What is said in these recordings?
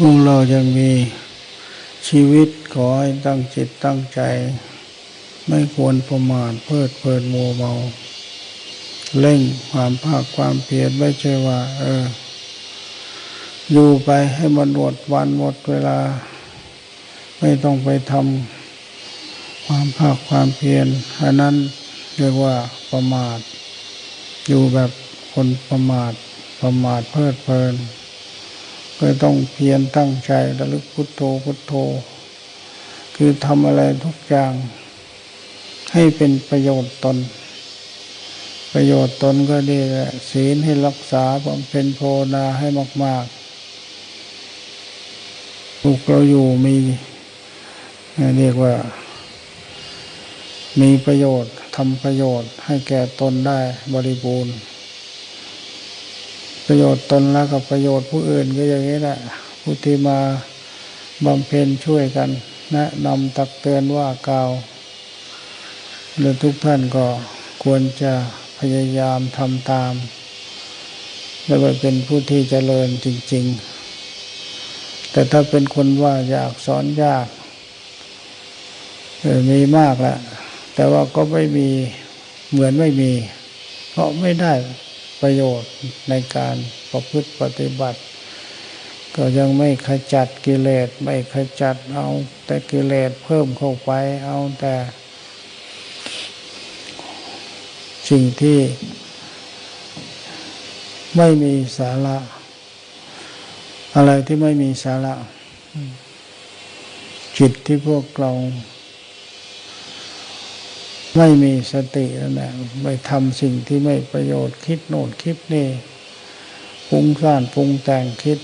พวกเรายังมีชีวิตขอให้ตั้งจิตตั้งใจ ไม่ควรประมาทเพลิดเพลินมัวเมา เร่งความภาคความเพียรไม่ใช่ว่า เออ อยู่ไปให้มันหมดวันหมดเวลา ไม่ต้องไปทำความภาคความเพียรอันนั้นเรียกว่าประมาท อยู่แบบคนประมาทประมาทเพลิดเพลิน ก็ต้องเพียรตั้งใจระลึกพุทโธพุทโธ คือทำอะไรทุกอย่าง ให้เป็นประโยชน์ตน ประโยชน์ตนก็ดีแหละศีลให้รักษาบำเพ็ญโพนาให้มากๆลูกเราอยู่มีเรียกว่า มีประโยชน์ทำประโยชน์ให้แก่ตนได้บริบูรณ์ ประโยชน์ตนแล้วกับประโยชน์ผู้อื่นก็อย่างนี้แหละผู้ที่มาบำเพ็ญช่วยกันแนะนำตักเตือนว่ากล่าวหรือทุกท่านก็ควรจะพยายามทำตามและไปเป็นผู้ที่เจริญจริง ๆ แต่ถ้าเป็นคนว่าอยากสอนยากมีมากแล้วแต่ว่าก็ไม่มีเหมือนไม่มี เพราะไม่ได้ ประโยชน์ในการประพฤติปฏิบัติ ก็ยังไม่ขจัดกิเลสไม่ขจัดเอาแต่กิเลสเพิ่มเข้าไปเอาแต่ สิ่งที่ไม่มีสาระ อะไรที่ไม่มีสาระ จิตที่พวกเรา ไม่มีสติแล้วนะไปทำสิ่งที่ไม่ประโยชน์คิดโน่นคิดนี่ปุงซ่านปุงแต่งคิด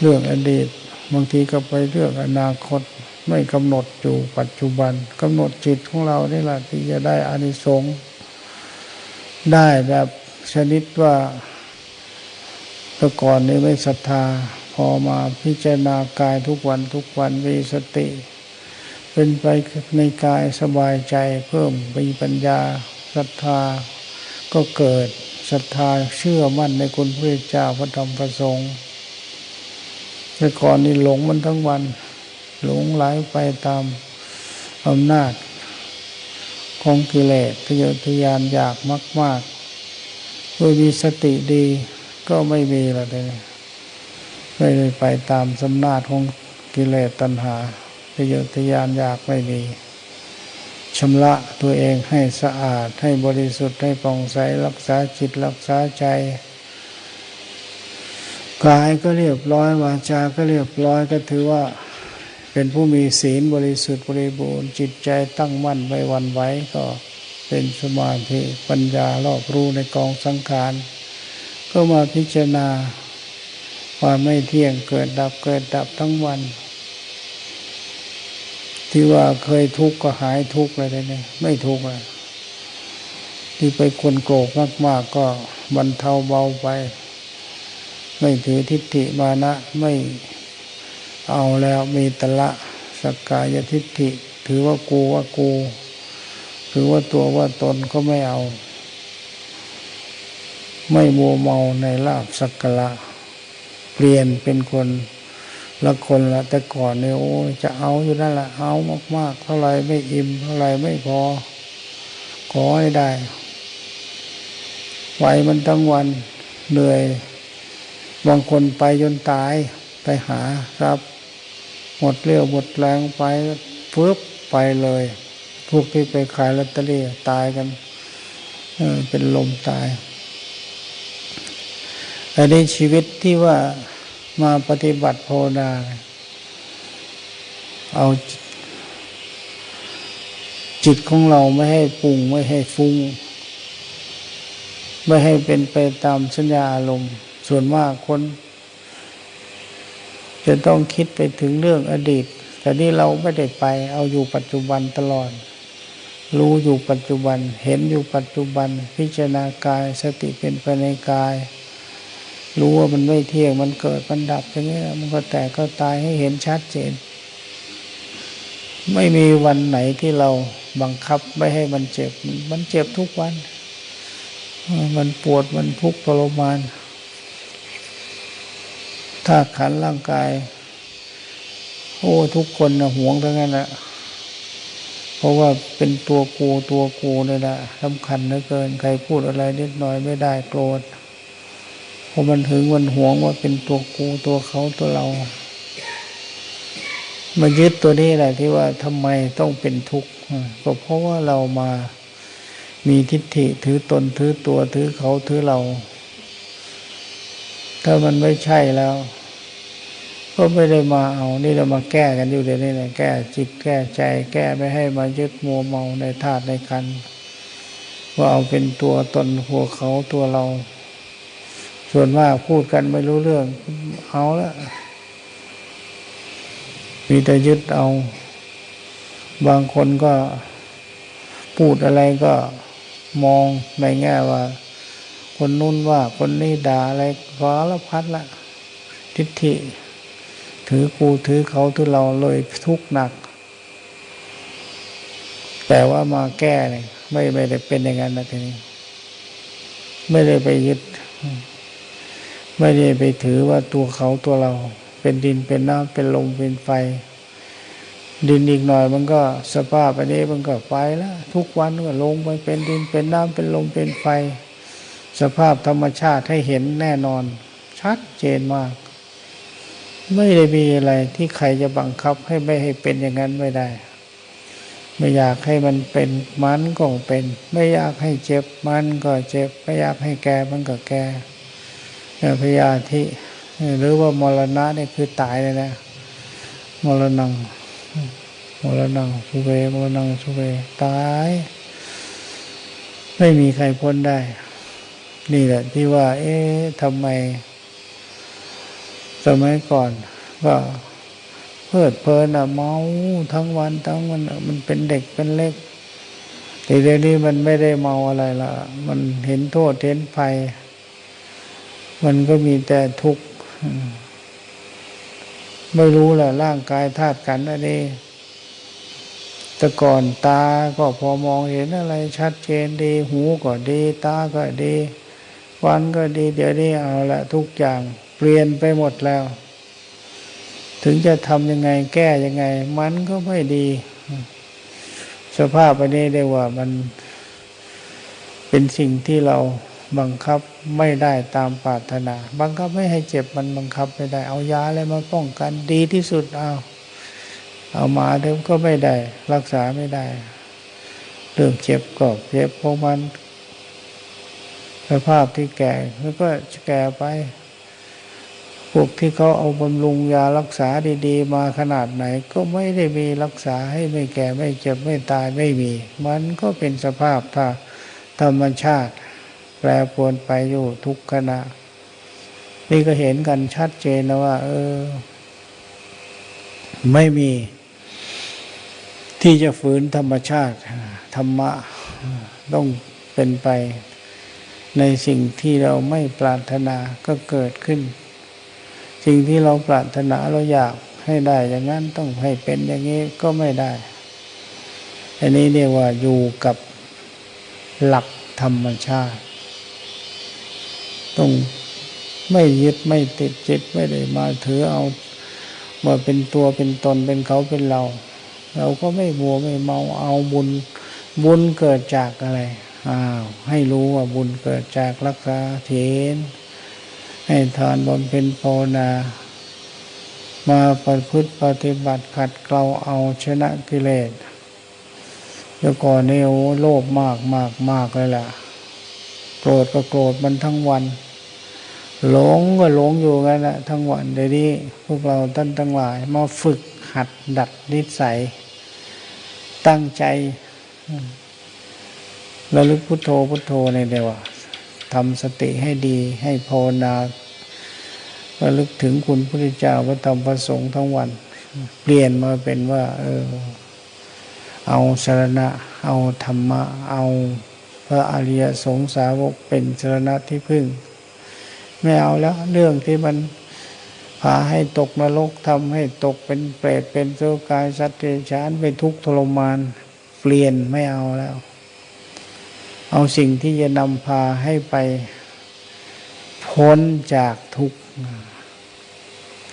เรื่องอดีต บางทีก็ไปเรื่องอนาคต ไม่กำหนดอยู่ปัจจุบันกำหนดจิตของเรานี่แหละที่จะได้อานิสงส์ได้แบบชนิดว่าแต่ก่อนนี้ไม่ศรัทธา พอมาพิจารณากายทุกวันทุกวันมีสติ เป็นไปในกายสบายใจเพิ่มมีปัญญาศรัทธาก็เกิดศรัทธาเชื่อมั่นในคุณพระเจ้าพระธรรมพระสงฆ์แต่ก่อนนี่หลงมันทั้งวัน หลงไหลไปตามอำนาจ ของกิเลสทะเยอทะยานอยากมากๆเมื่อมีสติดีก็ไม่มีละเลยไม่ได้ไปตามสำนาจของกิเลสตัณหาะเยอทะยานอยากไม่มีชำระตัวเองให้สะอาดให้บริสุทธิ์ให้ปองใสรักษาจิตรักษาใจกายก็เรียบร้อยวาจาก็เรียบร้อยก็ถือว่าเป็นผู้มีศีลบริสุทธิ์บริบูรณ์จิตใจตั้งมั่นไม่วันไหวก็เป็นสมาธิปัญญารอบรู้ในกองสังขารก็มาพิจารณาว่าไม่เที่ยงเกิดดับเกิดดับทั้งวัน ที่ว่าเคยทุกข์ก็หายทุกข์เลยเนี่ยไม่ทุกข์เลยที่ไปคนโกรธมาก ๆ ก็บรรเทาเบาไป ไม่ถือทิฏฐิมานะ ไม่เอาแล้วมีตละสกกายทิฏฐิ ถือว่ากูว่ากู ถือว่าตัวว่าตนก็ไม่เอา ไม่มัวเมาในลาบสักกะละ เปลี่ยนเป็นคน ละคนละแต่ก่อนเนี่ยโอ้จะเอาอยู่นั่นแหละเอามากๆเท่าไรไม่อิ่มเท่าไรไม่พอ ขอให้ได้ไหวมันทั้งวันเหนื่อยบางคนไปจนตายไปหาครับ หมดเรี่ยวหมดแรงไปปึ๊บไปเลย พวกที่ไปขายลอตเตอรี่ตายกันเป็นลมตายอันนี้ชีวิตที่ว่า มาปฏิบัติโพดา เอาจิตของเราไม่ให้ปรุงไม่ให้ฟุ้ง ไม่ให้เป็นไปตามสัญญาอารมณ์ ส่วนมากคน จะต้องคิดไปถึงเรื่องอดีต แต่นี่เราไม่ได้ไป เอาอยู่ปัจจุบันตลอด รู้อยู่ปัจจุบัน เห็นอยู่ปัจจุบัน พิจารณากายสติเป็นไปในกาย รู้ว่ามันไม่เที่ยงมันเกิดมันดับอย่างนี้มันก็แตกก็ตายให้เห็นชัดเจน ไม่มีวันไหนที่เราบังคับไม่ให้มันเจ็บ มันเจ็บทุกวัน มันปวดมันทุกข์ทรมาน ถ้าขันร่างกาย โอ้ทุกคนนะหวงทั้งนั้นแหละเพราะว่าเป็นตัวกูตัวกูเลยนะสำคัญเหลือเกิน ใครพูดอะไรนิดหน่อยไม่ได้โกรธ พราะมันถึงมันหวงว่าเป็นตัวกูตัวเขาตัวเรา มายึดตัวนี้แหละที่ว่าทำไมต้องเป็นทุกข์ก็เพราะว่าเรามามีทิฏฐิถือตนถือตัวถือเขาถือเรา ถ้ามันไม่ใช่แล้ว ก็ไม่ได้มาเอา นี่เรามาแก้กันอยู่เดี๋ยวนี้แหละแก้จิตแก้ใจ แก้ไม่ให้มายึดมัวเมาในธาตุในขันว่าเอาเป็นตัวตนหัวเขาตัวเรา ส่วนมากพูดกันไม่รู้เรื่อง เอาละมีแต่ยึดเอา บางคนก็พูดอะไรก็มองในแง่ว่า คนนู้นว่าคนนี้ด่าอะไรสารพัดละ ทิฏฐิ ถือกูถือเขาถือเราเลยทุกข์หนัก แต่ว่ามาแก้เนี่ยไม่ไม่ได้เป็นอย่างนั้นนะทีนี้ ไม่ได้ไปยึด ไม่ได้ไปถือว่าตัวเขาตัวเรา เป็นดินเป็นน้ำเป็นลมเป็นไฟ ดินอีกหน่อยมันก็สภาพอันนี้มันก็ไปแล้วทุกวันก็ลงไปเป็นดินเป็นน้ำเป็นลมเป็นไฟ สภาพธรรมชาติให้เห็นแน่นอน ชัดเจนมาก ไม่ได้มีอะไรที่ใครจะบังคับให้ไม่ให้เป็นอย่างนั้นไม่ได้ ไม่อยากให้มันเป็นมันก็เป็น ไม่อยากให้เจ็บมันก็เจ็บ ไม่อยากให้แก่มันก็แก่ พยาธิหรือว่ามรณะนี่คือตายเลยนะมรณงมรณงสุเวมรณงสุเวตาย ไม่มีใครพ้นได้ นี่แหละที่ว่า เอ๊ะทำไม สมัยก่อนก็เพลิดเพลินอะเมาทั้งวันทั้งวันมันเป็นเด็กเป็นเล็กแต่เดี๋ยวนี้มันไม่ได้เมาอะไรละมันเห็นโทษเห็นภัย มันก็มีแต่ทุกข์ ไม่รู้แหละร่างกายธาตุกันอันนี้แต่ก่อนตาก็พอมองเห็นอะไรชัดเจนดี หูก็ดี ตาก็ดี วันก็ดี เดี๋ยวนี้เอาละทุกอย่างเปลี่ยนไปหมดแล้ว ถึงจะทำยังไงแก้ยังไง มันก็ไม่ดี สภาพอันนี้ได้ว่ามันเป็นสิ่งที่เรา บังคับไม่ได้ตามปรารถนา บังคับไม่ให้เจ็บมันบังคับไม่ได้เอายาอะไรมาป้องกันดีที่สุดเอาเอามาเดิมก็ไม่ได้ รักษาไม่ได้ เรื่องเจ็บก็เจ็บพราะมันสภาพที่แก่แล้วก็แก่ไปพวกที่เขาเอาบำรุงยารักษาดีๆ มาขนาดไหน ก็ไม่ได้มีรักษาให้ไม่แก่ไม่เจ็บไม่ตายไม่มี มันก็เป็นสภาพธรรมชาติ แปรปรวนไปอยู่ทุกขณะ นี่ก็เห็นกันชัดเจนนะว่า เออ ไม่มี ที่จะฝืนธรรมชาติ ธรรมะ ต้องเป็นไป ในสิ่งที่เราไม่ปรารถนาก็เกิดขึ้น สิ่งที่เราปรารถนาเราอยากให้ได้อย่างนั้นต้องให้เป็นอย่างนี้ก็ไม่ได้ อันนี้เรียกว่าอยู่กับหลักธรรมชาติ ต้องไม่ยึดไม่ติดจิตไม่ได้มาถือเอาว่าเป็นตัวเป็นตนเป็นเขาเป็นเรา เราก็ไม่บัวไม่เมาเอาบุญ บุญเกิดจากอะไรอ้าวให้รู้ว่าบุญเกิดจากรักษาเทนให้ทานบำเพ็ญภาวนา มาประพฤติปฏิบัติขัดเกลาเอาชนะกิเลสเดี๋ยวก่อนนี่โอ้โลภมากมากมากเลยล่ะ โกรธก็โกรธมันทั้งวัน หลงก็หลงอยู่กันแหละทั้งวันเดี๋ยวนี้พวกเราท่านทั้งหลาย มาฝึกหัดดัดนิสัย ตั้งใจระลึกพุทโธพุทโธในเดียวทำสติให้ดีให้ภาวนาระลึกถึงคุณพระเจ้าพระธรรมพระสงฆ์ทั้งวัน เปลี่ยนมาเป็นว่า เออ เอาสารณะ เอาธรรมะ เอาพระอริยสงสาวกเป็นสารณะที่พึ่ง ไม่เอาแล้ว เรื่องที่มันพาให้ตกนรกทำให้ตกเป็นเปรตเป็นโสกายสัตว์เดรัจฉานไปทุกทรมาน เปลี่ยนไม่เอาแล้ว เอาสิ่งที่จะนำพาให้ไปพ้นจากทุกข์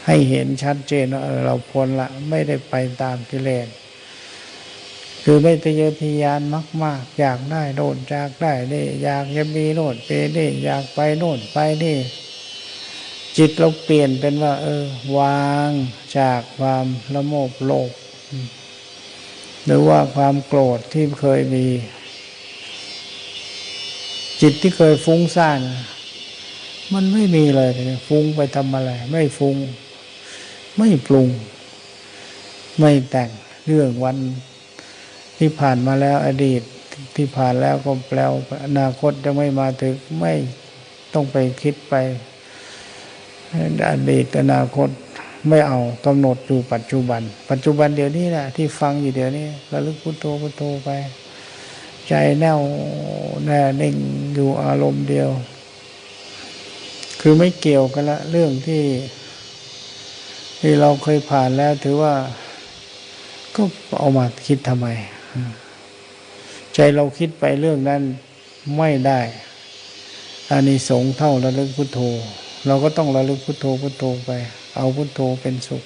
ให้เห็นชัดเจนว่าเราพ้นละ ไม่ได้ไปตามกิเลส คือไม่ทะเยอทะยานมาก ๆ อยากได้โน่นอยากได้นี่อยากจะมีโน่นเป็นนี่อยากไปโน่นไปนี่ จิตเราเปลี่ยนเป็นว่า เออ วางจากความละโมบโลภหรือว่าความโกรธที่เคยมี จิตที่เคยฟุ้งซ่านมันไม่มีเลยฟุ้งไปทำอะไร ไม่ฟุ้ง ไม่ปรุง ไม่แต่งเรื่องวัน ที่ผ่านมาแล้วอดีตที่ผ่านแล้วก็แปลวอนาคตจะไม่มาถึงไม่ต้องไปคิดไปอดีตอนาคตไม่เอากำหนดอยู่ปัจจุบัน ปัจจุบันเดี๋ยวนี้แหละที่ฟังอยู่เดี๋ยวนี้ระลึกพุทโธพุทโธไป ใจแน่วแน่นิ่งอยู่อารมณ์เดียว คือไม่เกี่ยวกันละเรื่องที่ ที่เราเคยผ่านแล้วถือว่า ก็เอามาคิดทำไม ใจเราคิดไปเรื่องนั้นไม่ได้อานิสงส์เท่าระลึกพุทโธ เราก็ต้องระลึกพุทโธพุทโธไป เอาพุทโธเป็นสุข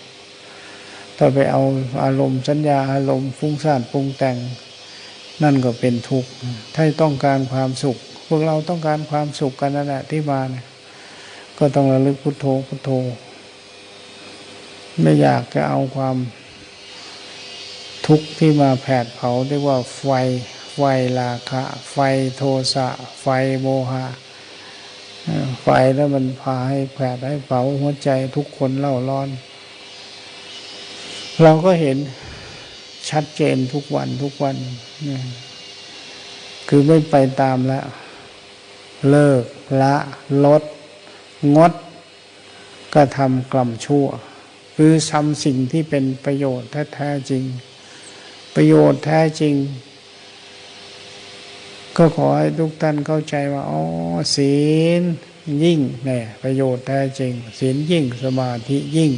ถ้าไปเอาอารมณ์สัญญาอารมณ์ฟุ้งซ่านปรุงแต่ง นั่นก็เป็นทุกข์ ถ้าต้องการความสุข พวกเราต้องการความสุขกันนั่นแหละที่มาเนี่ยก็ต้องระลึกพุทโธพุทโธ ไม่อยากจะเอาความ ทุกข์ที่มาแผดเผาเรียกว่าไฟ ไฟราคะ ไฟโทสะ ไฟโมหะ ไฟแล้วมันพาให้แผดให้เผาหัวใจทุกคนเล่าร้อน เราก็เห็นชัดเจนทุกวันทุกวัน คือไม่ไปตามแล้ว เลิกละลด งดก็ทำกล่ำชั่ว คือทำสิ่งที่เป็นประโยชน์แท้จริง ประโยชน์แท้จริง ก็ขอให้ทุกท่านเข้าใจว่าอ๋อศีลยิ่งเนี่ยประโยชน์แท้จริง ศีลยิ่งสมาธิยิ่ง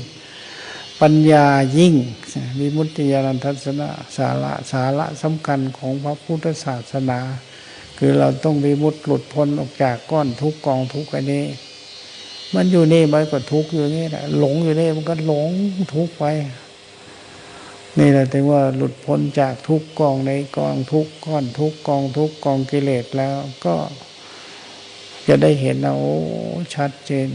ปัญญายิ่งวิมุตติยานันทัศนะสาระสาระสำคัญของพระพุทธศาสนา คือเราต้องวิมุตติหลุดพ้นออกจากก้อนทุกกองทุกอันนี้มันอยู่นี่มันก็ทุกอยู่นี่แหละหลงอยู่นี่มันก็หลงทุกไป นี่แหละถึงว่าหลุดพ้นจากทุกกองในกองทุกก้อนทุกกองทุกกองกิเลสแล้วก็จะได้เห็นเอาชัดเจน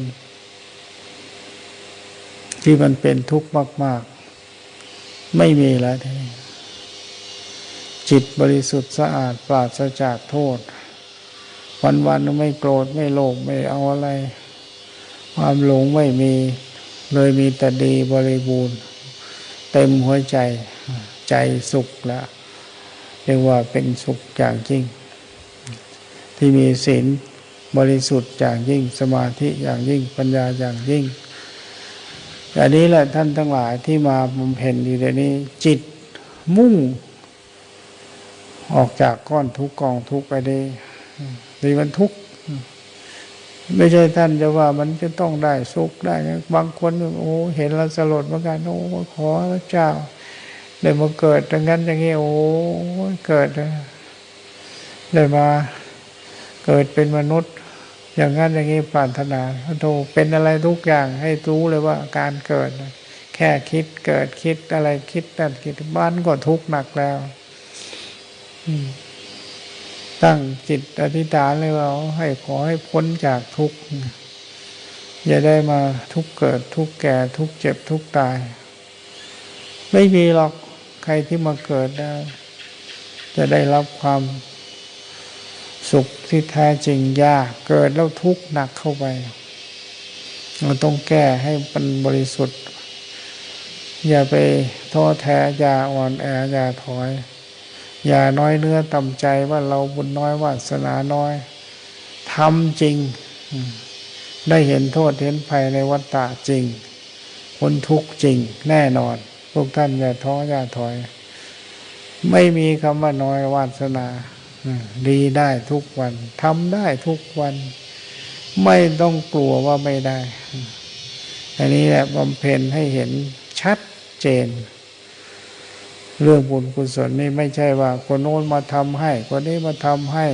ที่มันเป็นทุกข์มาก ๆ ไม่มีแล้วทีจิตบริสุทธิ์สะอาดปราศจากโทษ วันๆไม่โกรธไม่โลภไม่เอาอะไร ความหลงไม่มีเลยมีแต่ดีบริบูรณ์ เต็มหัวใจใจสุขแล้วเรียกว่าเป็นสุขอย่างยิ่ง ที่มีศีลบริสุทธิ์อย่างยิ่งสมาธิอย่างยิ่งปัญญาอย่างยิ่งอันนี้แหละท่านทั้งหลายที่มาบำเพ็ญอยู่ในนี้ จิตมุ่ง ออกจากก้อนทุกกองทุกไปได้ดีมันทุก ไม่ใช่ท่านจะว่ามันจะต้องได้สุขได้ บางคนโอ้เห็นแล้วสลดเหมือนกันโอ้ขอเจ้าได้มาเกิดดังนั้นอย่างนี้โอ้เกิดได้มาเกิดเป็นมนุษย์ อย่างนั้นอย่างนี้ปรารถนาโธเป็นอะไรทุกอย่างให้รู้เลยว่าการเกิด แค่คิดเกิดคิดอะไรคิดนั่นคิดบ้านก็ทุกข์หนักแล้ว อืม ตั้งจิตอธิษฐานเลยว่าให้ขอให้พ้นจากทุกข์อย่าได้มาทุกเกิดทุกแก่ทุกเจ็บทุกตาย ไม่มีหรอกใครที่มาเกิดได้จะได้รับความสุขที่แท้จริงยาก เกิดแล้วทุกข์หนักเข้าไปเราต้องแก้ให้เป็นบริสุทธิ์ อย่าไปท้อแท้อย่าอ่อนแออย่าถอย อย่าน้อยเนื้อต่ำใจว่าเราบุญน้อยวาสนาน้อยทำจริง ได้เห็นโทษเห็นภัยในวัฏฏะจริงพ้นทุกข์จริงแน่นอน พวกท่านอย่าท้ออย่าถอย ไม่มีคำว่าน้อยวาสนาดีได้ทุกวันทำได้ทุกวัน ไม่ต้องกลัวว่าไม่ได้ อันนี้แหละบำเพ็ญให้เห็นชัดเจน เรื่องบุญกุศลนี่ไม่ใช่ว่า คนโน้นมาทำให้ คนนี้มาทำให้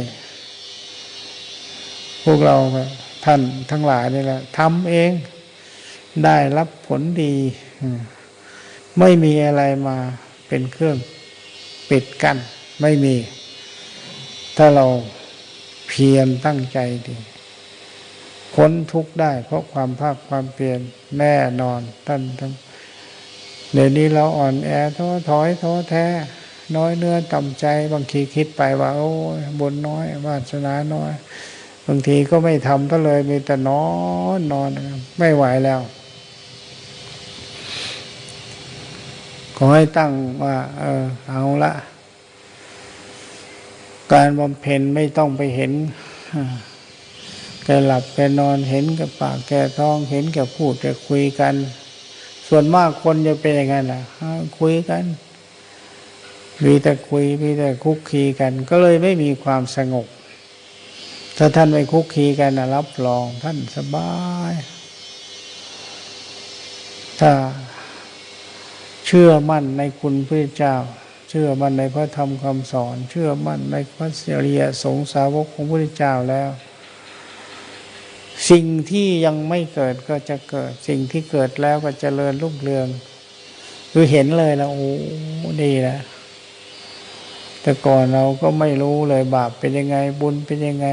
พวกเราท่านทั้งหลายนี่แหละทำเองได้รับผลดี ไม่มีอะไรมาเป็นเครื่องปิดกัน้นไม่มี ถ้าเราเพียรตั้งใจดีพ้นทุกข์ได้ เพราะความภาคความเพียรแน่นอนท่านทั้ง เดี๋ยวนี้เราอ่อนแอท้อถอยท้อแท้ น้อยเนื้อต่ำใจ บางทีคิดไปว่า โอ้บนน้อยวาสนาน้อย บางทีก็ไม่ทำก็เลยมีแต่นอนนอนไม่ไหวแล้ว ขอให้ตั้งว่า เออ เอาละ การบำเพ็ญไม่ต้องไปเห็นแกหลับแกนอนเห็นกับปากแกท้องเห็นแกพูดแกคุยกัน ส่วนมากคนจะเป็นอย่างนั้นแหละคุยกัน มีแต่คุยมีแต่คุกคีกัน ก็เลยไม่มีความสงบถ้าท่านไปคุกคีกันนะรับรองท่านสบาย ถ้าเชื่อมั่นในคุณพระเจ้า เชื่อมั่นในพระธรรมคำสอน เชื่อมั่นในพระเสียสงสาวกของพระเจ้าแล้ว สิ่งที่ยังไม่เกิดก็จะเกิด สิ่งที่เกิดแล้วก็จเจริญรุ่งเรืองคือเห็นเลยแล้วโอ้ดีนะแต่ก่อนเราก็ไม่รู้เลยบาปเป็นยังไง บุญเป็นยังไง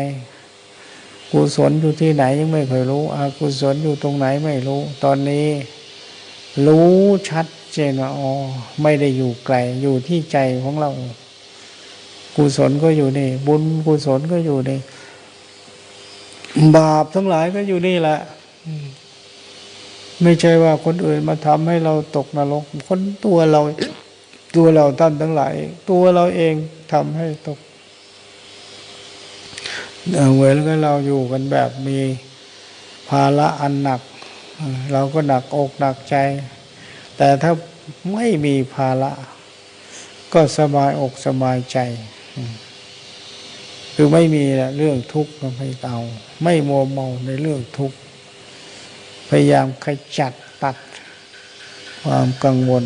กุศลอยู่ที่ไหนยังไม่เคยรู้อากุศลอยู่ตรงไหนไม่รู้ ตอนนี้ รู้ชัดเจนว่าอ๋อไม่ได้อยู่ไกลอยู่ที่ใจของเรา กุศลก็อยู่นี่ บุญกุศลก็อยู่นี่ บาปทั้งหลายก็อยู่นี่แหละไม่ใช่ว่าคนอื่นมาทำให้เราตกนรก คนตัวเรา ตัวเราท่านทั้งหลาย ตัวเราเองทำให้ตกเหมือนกับเราอยู่กันแบบมีภาระอันหนัก เราก็หนักอกหนักใจ แต่ถ้าไม่มีภาระ ก็สบายอกสบายใจ คือไม่มีเรื่องทุกข์ไม่เอาไม่มัวเมาในเรื่องทุกข์พยายามขจัดตัดความกังวล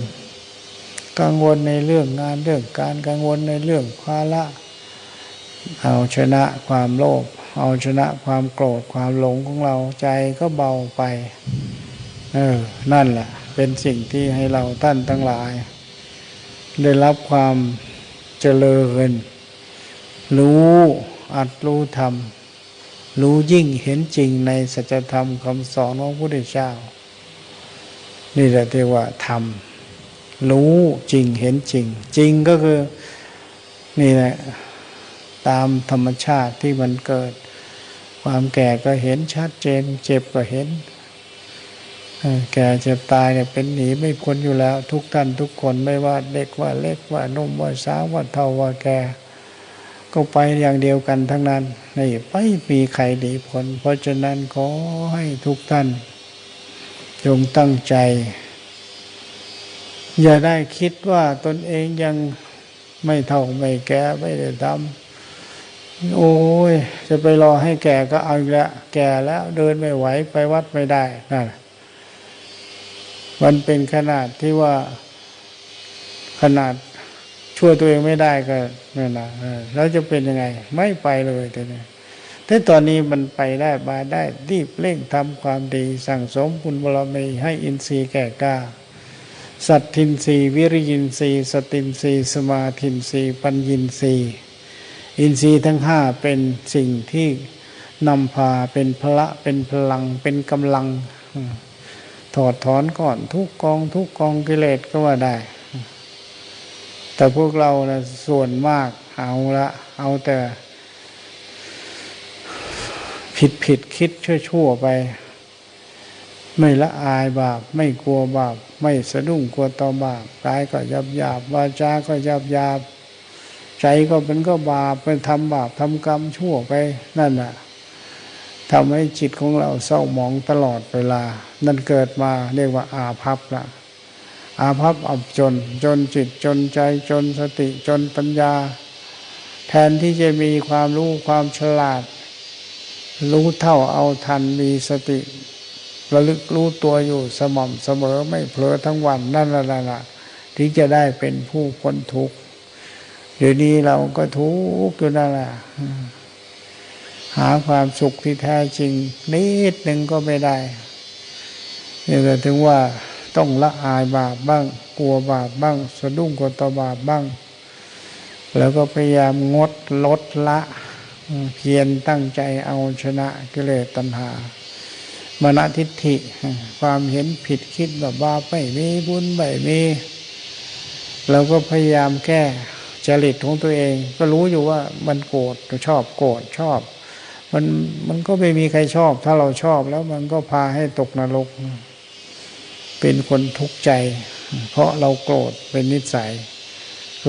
กังวลในเรื่องงานเรื่องการกังวลในเรื่องภาระเอาชนะความโลภเอาชนะความโกรธความหลงของเราใจก็เบาไป เออ นั่นแหละ เป็นสิ่งที่ให้เราท่านทั้งหลาย ได้รับความเจริญ รู้อัดรู้ธรรม รู้ยิ่งเห็นจริงในสัจธรรมคำสอนของพระพุทธเจ้า นี่แหละที่ว่าธรรม รู้จริงเห็นจริง จริงก็คือนี่แหละตามธรรมชาติที่มันเกิด ความแก่ก็เห็นชัดเจน เจ็บก็เห็นแก่เจ็บตายเนี่ยเป็นหนีไม่พ้นอยู่แล้ว ทุกท่านทุกคนไม่ว่าเด็กว่าเล็กว่านุ่มว่าสาวว่าเท่าว่าแก่ ก็ไปอย่างเดียวกันทั้งนั้นนี่ไม่มีใครหนีพ้นเพราะฉะนั้นขอให้ทุกท่าน จงตั้งใจ อย่าได้คิดว่าตนเองยังไม่เท่าไม่แก่ไม่ได้ทำโอ้ย จะไปรอให้แก่ก็เอาอีกแล้วแก่แล้วเดินไม่ไหวไปวัดไม่ได้นั่นมันเป็นขนาดที่ว่าขนาด ช่วยตัวเองไม่ได้ก็นั่นแหละแล้วจะเป็นยังไง ไม่ไปเลยแต่เนี่ยแต่ตอนนี้มันไปได้มาได้รีบเร่งทำความดี สั่งสมบุญบารมีให้อินทรีย์แก่กล้า สัตทินรีวิริยินทรีสตินรีสมาทินรีปัญญินรีอินทรีย์ทั้งห้าเป็นสิ่งที่นำพาเป็นพละเป็นพลังเป็นกำลัง ถอดถอนก่อนทุกกองทุกกองกิเลสก็ว่าได้ แต่พวกเรานะส่วนมากเอาละเอาแต่ ผิดผิดคิดชั่วชั่วไป ไม่ละอายบาป ไม่กลัวบาป ไม่สะดุ้งกลัวต่อบาปกายก็ยับยาบวาจาก็ยับยาบใจก็เป็นก็บาปเป็นทำบาปทำกรรมชั่วไปนั่นน่ะทำให้จิตของเราเศร้าหมองตลอดเวลา นั่นเกิดมาเรียกว่าอาภัพละ อาภัพอับจน จนจิตจนใจจนสติจนปัญญา แทนที่จะมีความรู้ความฉลาด รู้เท่าเอาทันมีสติระลึกรู้ตัวอยู่สม่ำเสมอไม่เผลอทั้งวันนั่นแหละที่จะได้เป็นผู้พ้นทุกข์เดี๋ยวนี้เราก็ทุกข์อยู่นั่นแหละหาความสุขที่แท้จริงนิดหนึ่งก็ไม่ได้นี่ก็ถึงว่า ต้องละอายบาปบ้าง กลัวบาปบ้าง สะดุ้งกลัวต่อบาปบ้าง แล้วก็พยายามงดลดละเพียรตั้งใจเอาชนะกิเลสตัณหามณทิฏฐิ ความเห็นผิดคิดแบบบาปไม่มีบุญไม่มีเราก็พยายามแก้จริตของตัวเอง ก็รู้อยู่ว่ามันโกรธชอบโกรธชอบ มันมันก็ไม่มีใครชอบ ถ้าเราชอบแล้วมันก็พาให้ตกนรก เป็นคนทุกข์ใจ เพราะเราโกรธเป็นนิสัย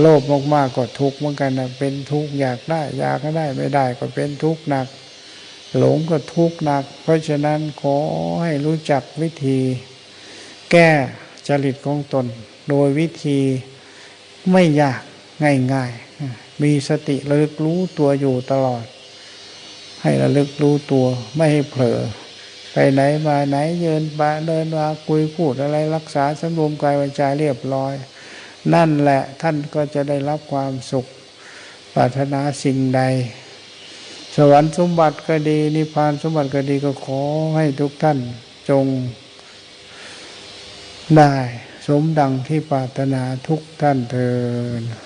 โลภมากๆก็ทุกข์เหมือนกันนะเป็นทุกข์อยากได้ อยากก็ได้ไม่ได้ก็เป็นทุกข์หนัก หลงก็ทุกข์หนัก เพราะฉะนั้นขอให้รู้จักวิธี แก้จริตของตน โดยวิธีไม่ยากง่ายๆ มีสติระลึกรู้ตัวอยู่ตลอด ให้ระลึกรู้ตัวไม่ให้เผลอ ไปไหนมาไหนเยินบาเดินมาคุยพูดอะไรรักษาสำรวมกายวาจาเรียบร้อย นั่นแหละท่านก็จะได้รับความสุขปรารถนาสิ่งใด สวรรค์สมบัติก็ดี นิพพานสมบัติก็ดีก็ขอให้ทุกท่านจงได้สมดังที่ปรารถนาทุกท่านเถิด